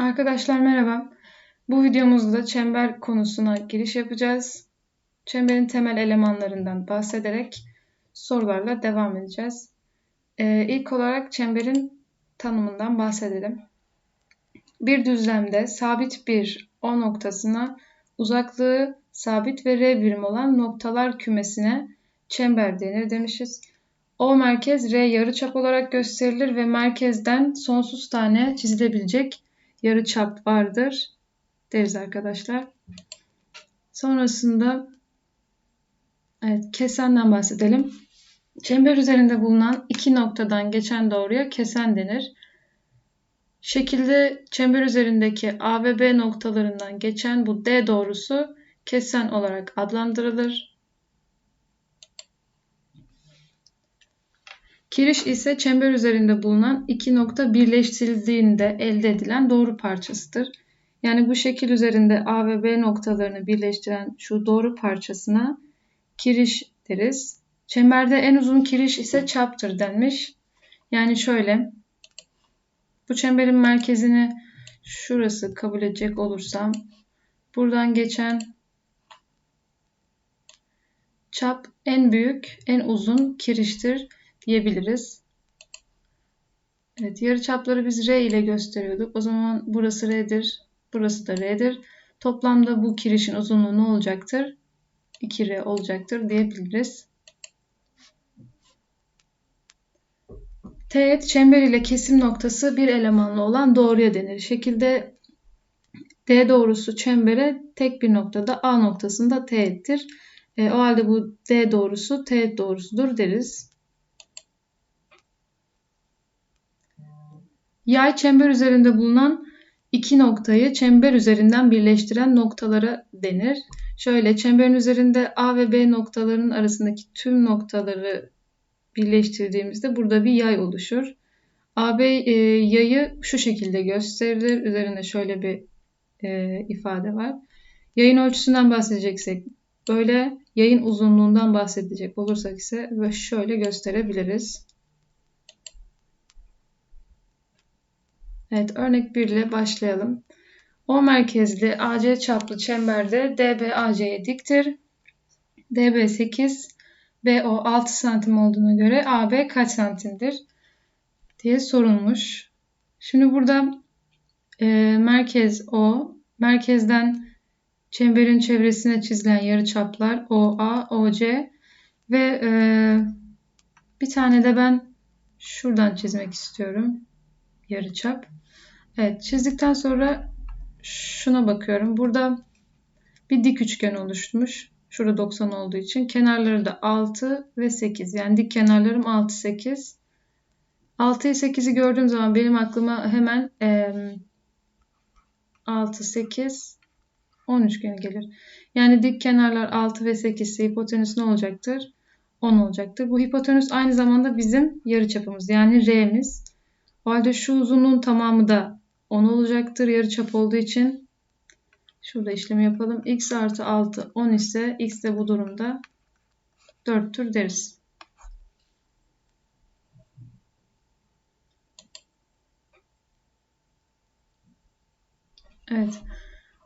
Arkadaşlar merhaba. Bu videomuzda çember konusuna giriş yapacağız. Çemberin temel elemanlarından bahsederek sorularla devam edeceğiz. Ee, ilk olarak çemberin tanımından bahsedelim. Bir düzlemde sabit bir O noktasına uzaklığı sabit ve R birim olan noktalar kümesine çember denir demişiz. O merkez R yarıçap olarak gösterilir ve merkezden sonsuz tane çizilebilecek yarı çap vardır deriz arkadaşlar. Sonrasında evet, kesenden bahsedelim. Çember üzerinde bulunan iki noktadan geçen doğruya kesen denir. Şekilde çember üzerindeki A ve B noktalarından geçen bu D doğrusu kesen olarak adlandırılır. Kiriş ise çember üzerinde bulunan iki nokta birleştirildiğinde elde edilen doğru parçasıdır. Yani bu şekil üzerinde A ve B noktalarını birleştiren şu doğru parçasına kiriş deriz. Çemberde en uzun kiriş ise çaptır denmiş. Yani şöyle bu çemberin merkezini şurası kabul edecek olursam buradan geçen çap en büyük, en uzun kiriştir diyebiliriz. Evet, yarıçapları biz R ile gösteriyorduk. O zaman burası R'dir, burası da R'dir. Toplamda bu kirişin uzunluğu ne olacaktır? 2R olacaktır diyebiliriz. Teğet çember ile kesim noktası bir elemanlı olan doğruya denir. Şekilde D doğrusu çembere tek bir noktada A noktasında teğettir. E, o halde bu D doğrusu teğet doğrusudur deriz. Yay çember üzerinde bulunan iki noktayı çember üzerinden birleştiren noktalara denir. Şöyle çemberin üzerinde A ve B noktalarının arasındaki tüm noktaları birleştirdiğimizde burada bir yay oluşur. AB e, yayı şu şekilde gösterilir. Üzerinde şöyle bir e, ifade var. Yayın ölçüsünden bahsedeceksek böyle, yayın uzunluğundan bahsedecek olursak ise şöyle gösterebiliriz. Evet örnek 1 ile başlayalım. O merkezli AC çaplı çemberde DB AC'ye diktir. DB 8, BO 6 santim olduğuna göre AB kaç santimdir diye sorulmuş. Şimdi burada e, merkez O, merkezden çemberin çevresine çizilen yarıçaplar OA, OC ve e, bir tane de ben şuradan çizmek istiyorum yarıçap. Evet çizdikten sonra şuna bakıyorum. Burada bir dik üçgen oluşmuş. Şurada 90 olduğu için. Kenarları da 6 ve 8. Yani dik kenarlarım 6, 8. 6'yı 8'i gördüğüm zaman benim aklıma hemen e, 6, 8, 10 üçgeni gelir. Yani dik kenarlar 6 ve 8 ise hipotenüs ne olacaktır? 10 olacaktır. Bu hipotenüs aynı zamanda bizim yarıçapımız yani R'miz. O halde şu uzunluğun tamamı da 10 olacaktır yarıçap olduğu için. Şurada işlemi yapalım. x artı 6 10 ise x de bu durumda 4'tür deriz. Evet.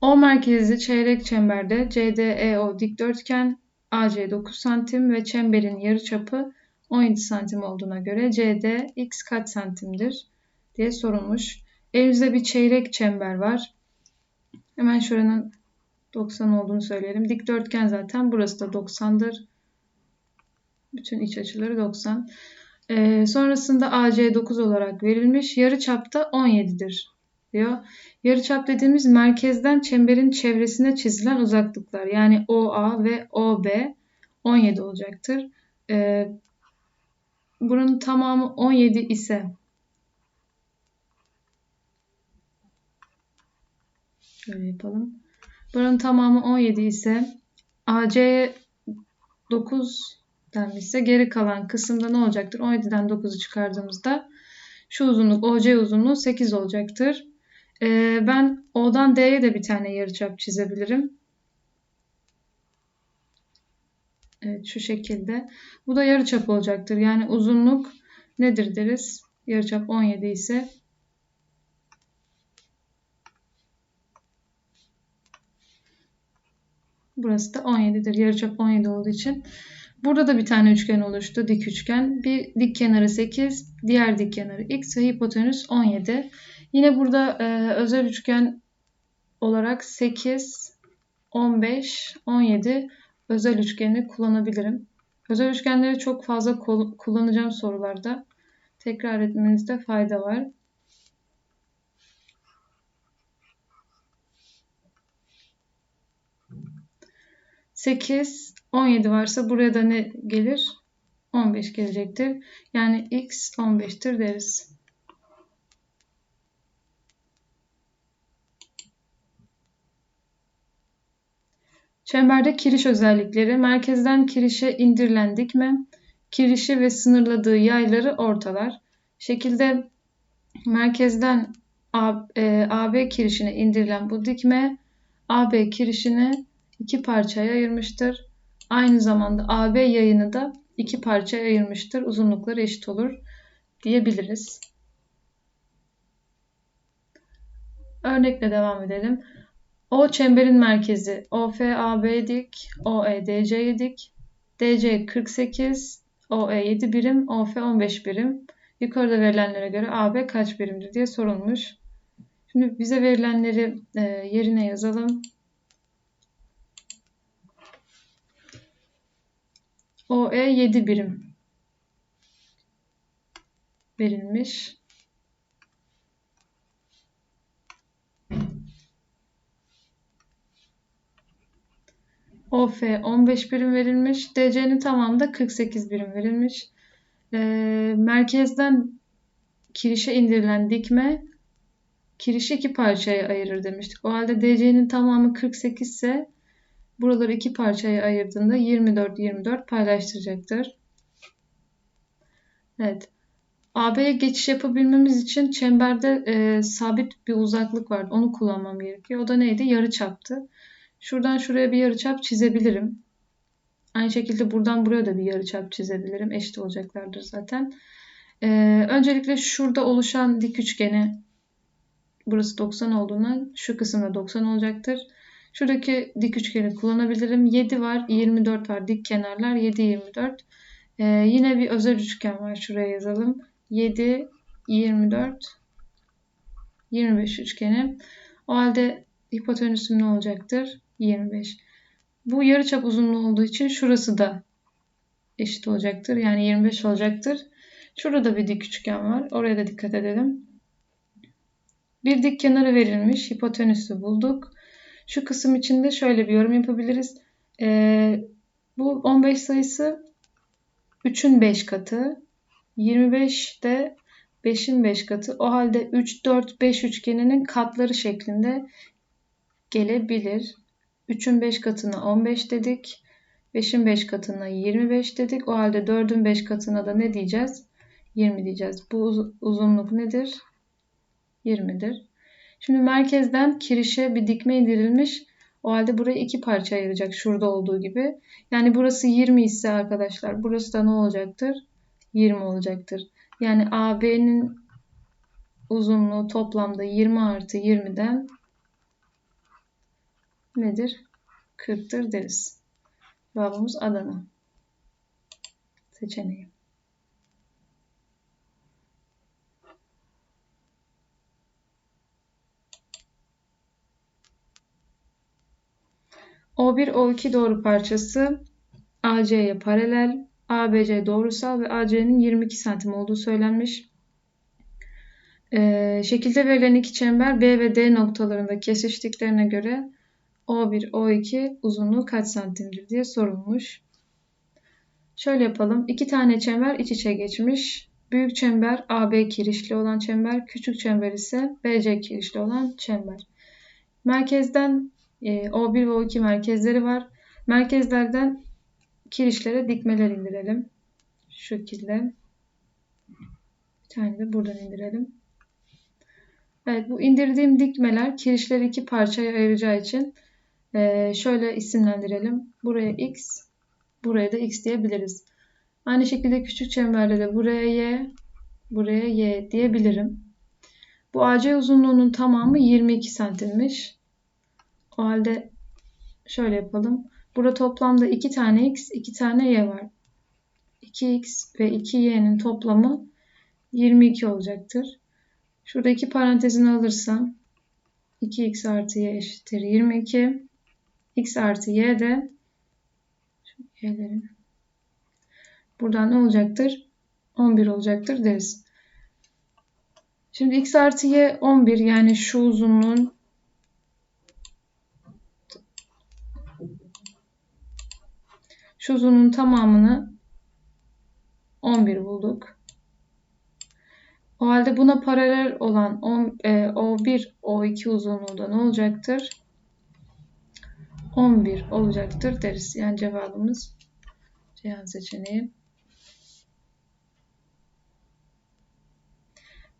O merkezli çeyrek çemberde CDEO dikdörtgen AC 9 cm ve çemberin yarıçapı 17 cm olduğuna göre CD x kaç santimdir diye sorulmuş. Elimizde bir çeyrek çember var. Hemen şuranın 90 olduğunu söyleyelim. Dikdörtgen zaten. Burası da 90'dır. Bütün iç açıları 90. Ee, sonrasında AC 9 olarak verilmiş. Yarı çapta 17'dir diyor. Yarı çap dediğimiz merkezden çemberin çevresine çizilen uzaklıklar. Yani OA ve OB 17 olacaktır. Ee, bunun tamamı 17 ise Şöyle yapalım. Buranın tamamı 17 ise AC'ye 9 denmişse geri kalan kısımda ne olacaktır? 17'den 9'u çıkardığımızda şu uzunluk OC uzunluğu 8 olacaktır. Ee, ben O'dan D'ye de bir tane yarıçap çizebilirim. Evet şu şekilde. Bu da yarıçap olacaktır. Yani uzunluk nedir deriz? Yarıçap 17 ise Burası da 17'dir. Yarıçap 17 olduğu için. Burada da bir tane üçgen oluştu. Dik üçgen. Bir dik kenarı 8, diğer dik kenarı x ve hipotenüs 17. Yine burada e, özel üçgen olarak 8, 15, 17 özel üçgeni kullanabilirim. Özel üçgenleri çok fazla kullanacağım sorularda. Tekrar etmenizde fayda var. Sekiz, on yedi varsa buraya da ne gelir? 15 gelecektir. Yani x 15'tir deriz. Çemberde kiriş özellikleri merkezden kirişe indirilen dikme, kirişi ve sınırladığı yayları ortalar. Şekilde merkezden AB e, kirişine indirilen bu dikme AB kirişini iki parçaya ayırmıştır. Aynı zamanda AB yayını da iki parçaya ayırmıştır. Uzunlukları eşit olur diyebiliriz. Örnekle devam edelim. O çemberin merkezi OF AB dik, OE DC dik, DC 48, OE 7 birim, OF 15 birim. Yukarıda verilenlere göre AB kaç birimdir diye sorulmuş. Şimdi bize verilenleri e, yerine yazalım. OE 7 birim verilmiş. OF 15 birim verilmiş. DC'nin tamamı 48 birim verilmiş. E, merkezden kirişe indirilen dikme kirişi iki parçaya ayırır demiştik. O halde DC'nin tamamı 48 ise buraları iki parçaya ayırdığında 24-24 paylaştıracaktır. Evet. AB'ye geçiş yapabilmemiz için çemberde e, sabit bir uzaklık var. Onu kullanmam gerekiyor. O da neydi? Yarı çaptı. Şuradan şuraya bir yarıçap çizebilirim. Aynı şekilde buradan buraya da bir yarıçap çizebilirim. Eşit olacaklardır zaten. Ee, öncelikle şurada oluşan dik üçgeni burası 90 olduğundan şu kısımda 90 olacaktır. Şuradaki dik üçgeni kullanabilirim. 7 var, 24 var. Dik kenarlar 7, 24. Ee, yine bir özel üçgen var. Şuraya yazalım. 7, 24, 25 üçgeni. O halde hipotenüsüm ne olacaktır? 25. Bu yarıçap uzunluğu olduğu için şurası da eşit olacaktır. Yani 25 olacaktır. Şurada da bir dik üçgen var. Oraya da dikkat edelim. Bir dik kenarı verilmiş. Hipotenüsü bulduk. Şu kısım içinde şöyle bir yorum yapabiliriz. Ee, bu 15 sayısı 3'ün 5 katı. 25 de 5'in 5 katı. O halde 3, 4, 5 üçgeninin katları şeklinde gelebilir. 3'ün 5 katına 15 dedik. 5'in 5 katına 25 dedik. O halde 4'ün 5 katına da ne diyeceğiz? 20 diyeceğiz. Bu uzunluk nedir? 20'dir. Şimdi merkezden kirişe bir dikme indirilmiş. O halde burayı iki parça ayıracak şurada olduğu gibi. Yani burası 20 ise arkadaşlar burası da ne olacaktır? 20 olacaktır. Yani AB'nin uzunluğu toplamda 20 artı 20'den nedir? 40'tır deriz. Cevabımız Adana. Seçeneği. O1, O2 doğru parçası AC'ye paralel, ABC doğrusal ve AC'nin 22 santim olduğu söylenmiş. Ee, şekilde verilen iki çember B ve D noktalarında kesiştiklerine göre o1, O2 uzunluğu kaç santimdir diye sorulmuş. Şöyle yapalım. İki tane çember iç içe geçmiş. Büyük çember AB kirişli olan çember, küçük çember ise BC kirişli olan çember. Merkezden O1 ve O2 merkezleri var. Merkezlerden kirişlere dikmeler indirelim. Şu şekilde. Bir tane de buradan indirelim. Evet bu indirdiğim dikmeler kirişleri iki parçaya ayıracağı için ee, şöyle isimlendirelim. Buraya x, buraya da x diyebiliriz. Aynı şekilde küçük çemberde de buraya y, buraya y diyebilirim. Bu AC uzunluğunun tamamı 22 santimmiş. O halde şöyle yapalım. Burada toplamda 2 tane x, 2 tane y var. 2x ve 2y'nin toplamı 22 olacaktır. Şurada iki parantezini alırsam 2x artı y eşittir 22. x artı y de y'lerin buradan ne olacaktır? 11 olacaktır deriz. Şimdi x artı y 11 yani şu uzunluğun şu tamamını 11 bulduk. O halde buna paralel olan O1, O2 uzunluğu da ne olacaktır? 11 olacaktır deriz. Yani cevabımız Ceyhan seçeneği.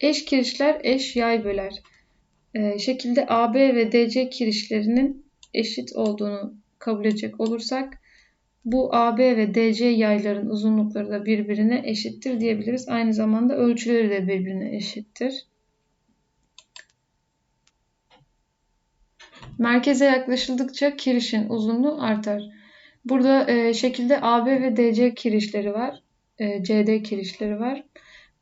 Eş kirişler eş yay böler. Ee, şekilde AB ve DC kirişlerinin eşit olduğunu kabul edecek olursak bu AB ve DC yayların uzunlukları da birbirine eşittir diyebiliriz. Aynı zamanda ölçüleri de birbirine eşittir. Merkeze yaklaşıldıkça kirişin uzunluğu artar. Burada e, şekilde AB ve DC kirişleri var. E, CD kirişleri var.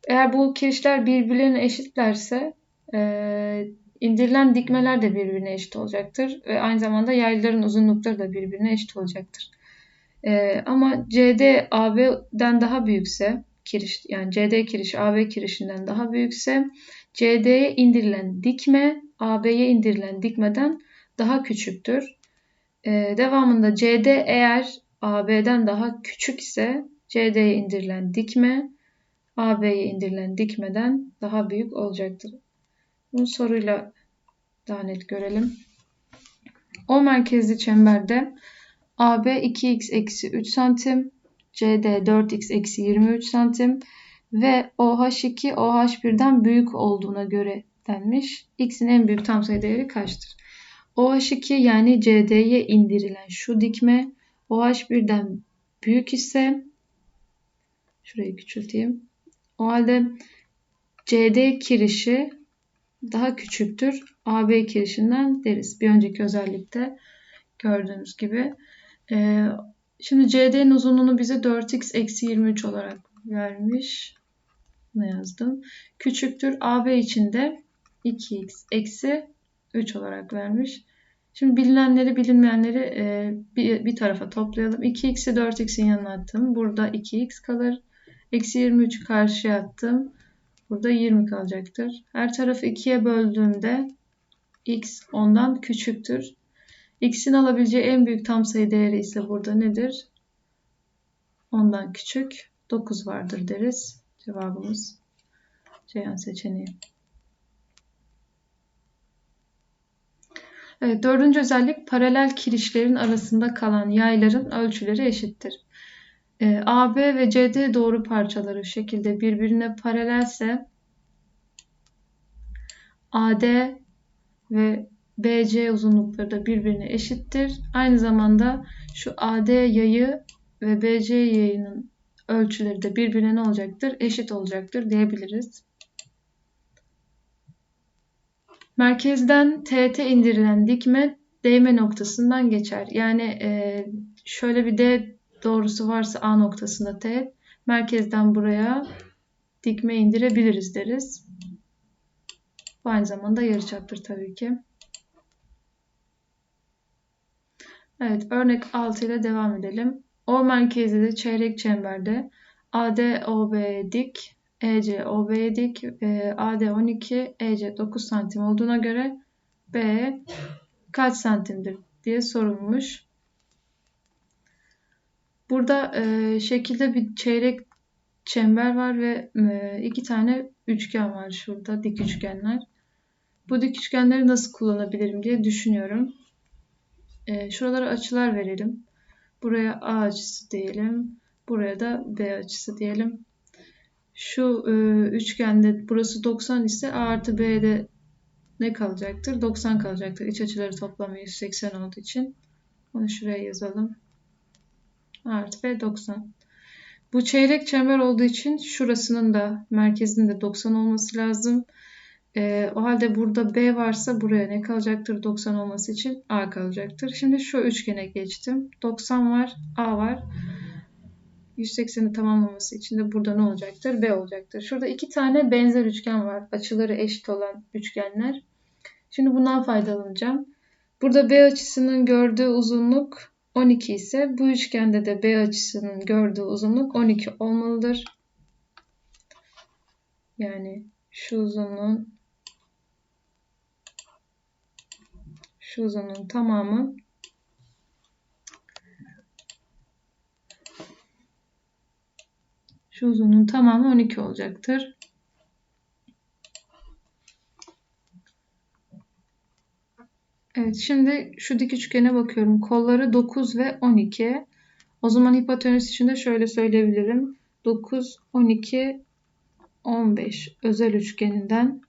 Eğer bu kirişler birbirlerine eşitlerse e, indirilen dikmeler de birbirine eşit olacaktır. Ve aynı zamanda yayların uzunlukları da birbirine eşit olacaktır. E, ama CD AB'den daha büyükse kiriş yani CD kirişi AB kirişinden daha büyükse CD'ye indirilen dikme AB'ye indirilen dikmeden daha küçüktür. Ee, devamında CD eğer AB'den daha küçük ise CD'ye indirilen dikme AB'ye indirilen dikmeden daha büyük olacaktır. Bunu soruyla daha net görelim. O merkezli çemberde AB 2x eksi 3 santim, CD 4x eksi 23 santim ve OH2 OH1'den büyük olduğuna göre denmiş. X'in en büyük tam sayı değeri kaçtır? OH2 yani CD'ye indirilen şu dikme OH1'den büyük ise şurayı küçülteyim. O halde CD kirişi daha küçüktür AB kirişinden deriz. Bir önceki özellikte gördüğünüz gibi. Ee, şimdi CD'nin uzunluğunu bize 4x eksi 23 olarak vermiş. Ne yazdım? Küçüktür AB için de 2x eksi 3 olarak vermiş. Şimdi bilinenleri bilinmeyenleri e, bir, bir tarafa toplayalım. 2x'i 4x'in yanına attım. Burada 2x kalır. Eksi 23'ü karşıya attım. Burada 20 kalacaktır. Her tarafı 2'ye böldüğümde x ondan küçüktür. X'in alabileceği en büyük tam sayı değeri ise burada nedir? Ondan küçük 9 vardır deriz. Cevabımız Ceyhan seçeneği. Evet, dördüncü özellik paralel kirişlerin arasında kalan yayların ölçüleri eşittir. E, AB ve CD doğru parçaları şekilde birbirine paralelse AD ve BC uzunlukları da birbirine eşittir. Aynı zamanda şu AD yayı ve BC yayının ölçüleri de birbirine ne olacaktır? Eşit olacaktır diyebiliriz. Merkezden TT indirilen dikme değme noktasından geçer. Yani e, şöyle bir D doğrusu varsa A noktasında T, merkezden buraya dikme indirebiliriz deriz. Bu aynı zamanda yarıçaptır tabii ki. Evet, örnek 6 ile devam edelim. O merkezli çeyrek çemberde AD OB dik, EC OB'ye dik, AD 12, EC 9 santim olduğuna göre B kaç santimdir diye sorulmuş. Burada e, şekilde bir çeyrek çember var ve e, iki tane üçgen var şurada dik üçgenler. Bu dik üçgenleri nasıl kullanabilirim diye düşünüyorum. E, şuralara açılar verelim. Buraya A açısı diyelim. Buraya da B açısı diyelim. Şu e, üçgende burası 90 ise A artı B'de ne kalacaktır? 90 kalacaktır. İç açıları toplamı 180 olduğu için. Onu şuraya yazalım artı B 90. Bu çeyrek çember olduğu için şurasının da merkezinde 90 olması lazım. E, o halde burada B varsa buraya ne kalacaktır? 90 olması için A kalacaktır. Şimdi şu üçgene geçtim. 90 var, A var. 180'i tamamlaması için de burada ne olacaktır? B olacaktır. Şurada iki tane benzer üçgen var. Açıları eşit olan üçgenler. Şimdi bundan faydalanacağım. Burada B açısının gördüğü uzunluk 12 ise bu üçgende de B açısının gördüğü uzunluk 12 olmalıdır. Yani şu uzunluğun şu uzunluğun tamamı şu uzunluğun tamamı 12 olacaktır. Evet şimdi şu dik üçgene bakıyorum. Kolları 9 ve 12. O zaman hipotenüs için de şöyle söyleyebilirim. 9, 12, 15 özel üçgeninden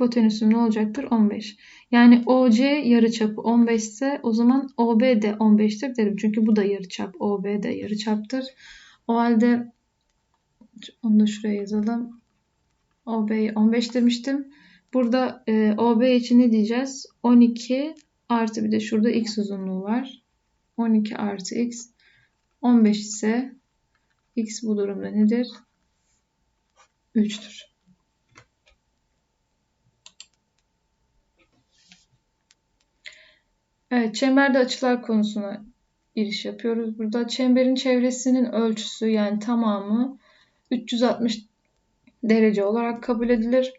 hipotenüsüm ne olacaktır? 15. Yani OC yarıçapı 15 ise o zaman OB de 15'tir derim. Çünkü bu da yarıçap. OB de yarıçaptır. O halde onu da şuraya yazalım. OB'yi 15 demiştim. Burada e, OB için ne diyeceğiz? 12 artı bir de şurada x uzunluğu var. 12 artı x 15 ise x bu durumda nedir? 3'tür. Evet, çemberde açılar konusuna giriş yapıyoruz. Burada çemberin çevresinin ölçüsü yani tamamı 360 derece olarak kabul edilir.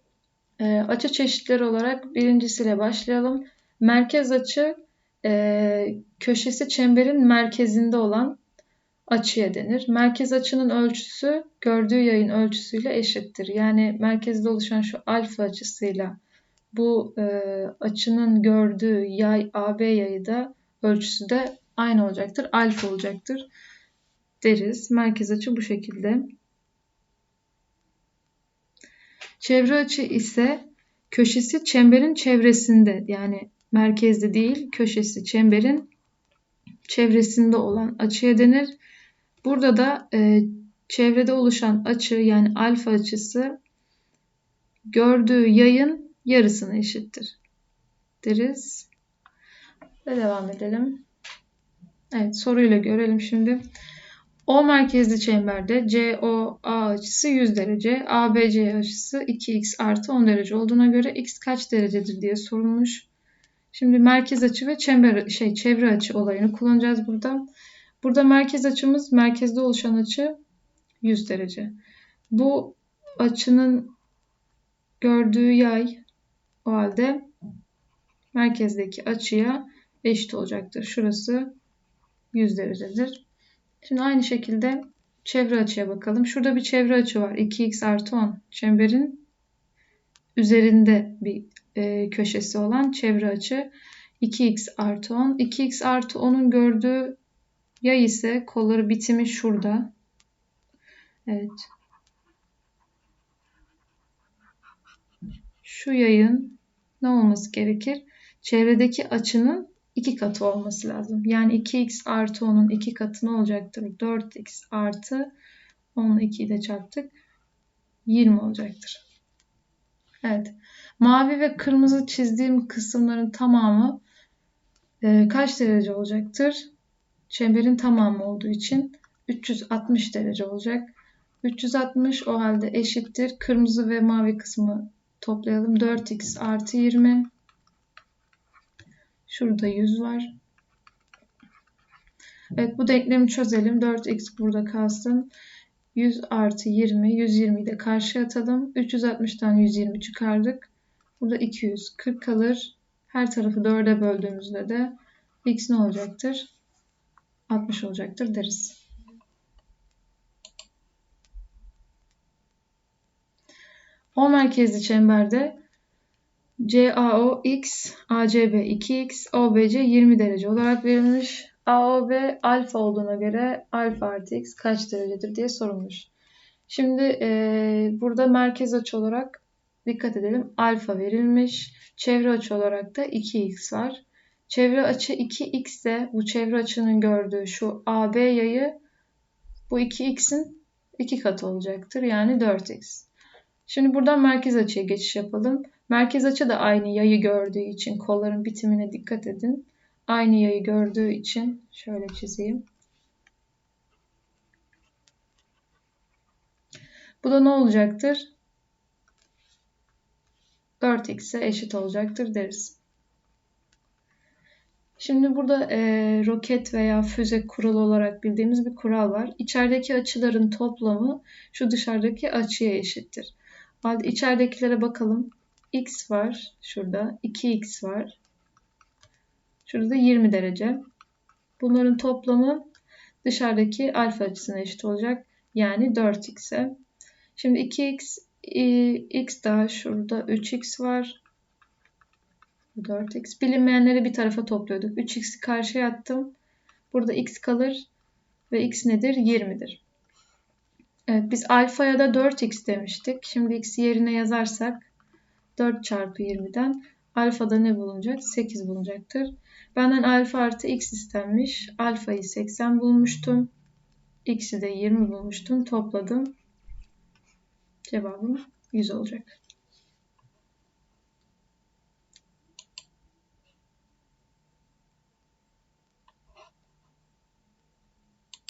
E, açı çeşitleri olarak birincisiyle başlayalım. Merkez açı e, köşesi çemberin merkezinde olan açıya denir. Merkez açının ölçüsü gördüğü yayın ölçüsüyle eşittir. Yani merkezde oluşan şu alfa açısıyla bu e, açının gördüğü yay AB yayı da ölçüsü de aynı olacaktır. Alfa olacaktır deriz. Merkez açı bu şekilde. Çevre açı ise köşesi çemberin çevresinde yani merkezde değil köşesi çemberin çevresinde olan açıya denir. Burada da e, çevrede oluşan açı yani alfa açısı gördüğü yayın yarısına eşittir deriz. Ve devam edelim. Evet soruyla görelim şimdi. O merkezli çemberde COA açısı 100 derece, ABC açısı 2x artı 10 derece olduğuna göre x kaç derecedir diye sorulmuş. Şimdi merkez açı ve çember şey çevre açı olayını kullanacağız burada. Burada merkez açımız merkezde oluşan açı 100 derece. Bu açının gördüğü yay o halde merkezdeki açıya eşit olacaktır. Şurası 100 derecedir. Şimdi aynı şekilde çevre açıya bakalım. Şurada bir çevre açı var. 2x artı 10. Çemberin üzerinde bir e, köşesi olan çevre açı. 2x artı 10. 2x artı 10'un gördüğü yay ise kolları bitimi şurada. Evet. Şu yayın ne olması gerekir? Çevredeki açının 2 katı olması lazım. Yani 2x artı 10'un 2 katı ne olacaktır? 4x artı 10'u 2 ile çarptık. 20 olacaktır. Evet. Mavi ve kırmızı çizdiğim kısımların tamamı e, kaç derece olacaktır? Çemberin tamamı olduğu için 360 derece olacak. 360 o halde eşittir. Kırmızı ve mavi kısmı toplayalım. 4x artı 20 Şurada 100 var. Evet bu denklemi çözelim. 4x burada kalsın. 100 artı 20. 120'yi de karşıya atalım. 360'tan 120 çıkardık. Burada 240 kalır. Her tarafı 4'e böldüğümüzde de x ne olacaktır? 60 olacaktır deriz. O merkezli çemberde CAO x, ACB 2x, OBC 20 derece olarak verilmiş. AOB alfa olduğuna göre alfa artı x kaç derecedir diye sorulmuş. Şimdi e, burada merkez açı olarak dikkat edelim. Alfa verilmiş. Çevre açı olarak da 2x var. Çevre açı 2x ise bu çevre açının gördüğü şu AB yayı bu 2x'in 2 katı olacaktır. Yani 4x. Şimdi buradan merkez açıya geçiş yapalım. Merkez açı da aynı yayı gördüğü için kolların bitimine dikkat edin. Aynı yayı gördüğü için şöyle çizeyim. Bu da ne olacaktır? 4x'e eşit olacaktır deriz. Şimdi burada e, roket veya füze kuralı olarak bildiğimiz bir kural var. İçerideki açıların toplamı şu dışarıdaki açıya eşittir. Halde içeridekilere bakalım. x var şurada. 2x var. Şurada 20 derece. Bunların toplamı dışarıdaki alfa açısına eşit olacak. Yani 4x'e. Şimdi 2x x daha şurada 3x var. 4x. Bilinmeyenleri bir tarafa topluyorduk. 3x'i karşıya attım. Burada x kalır ve x nedir? 20'dir. Evet biz alfaya da 4x demiştik. Şimdi x'i yerine yazarsak 4 çarpı 20'den alfada ne bulunacak? 8 bulunacaktır. Benden alfa artı x istenmiş. Alfayı 80 bulmuştum. X'i de 20 bulmuştum. Topladım. Cevabım 100 olacak.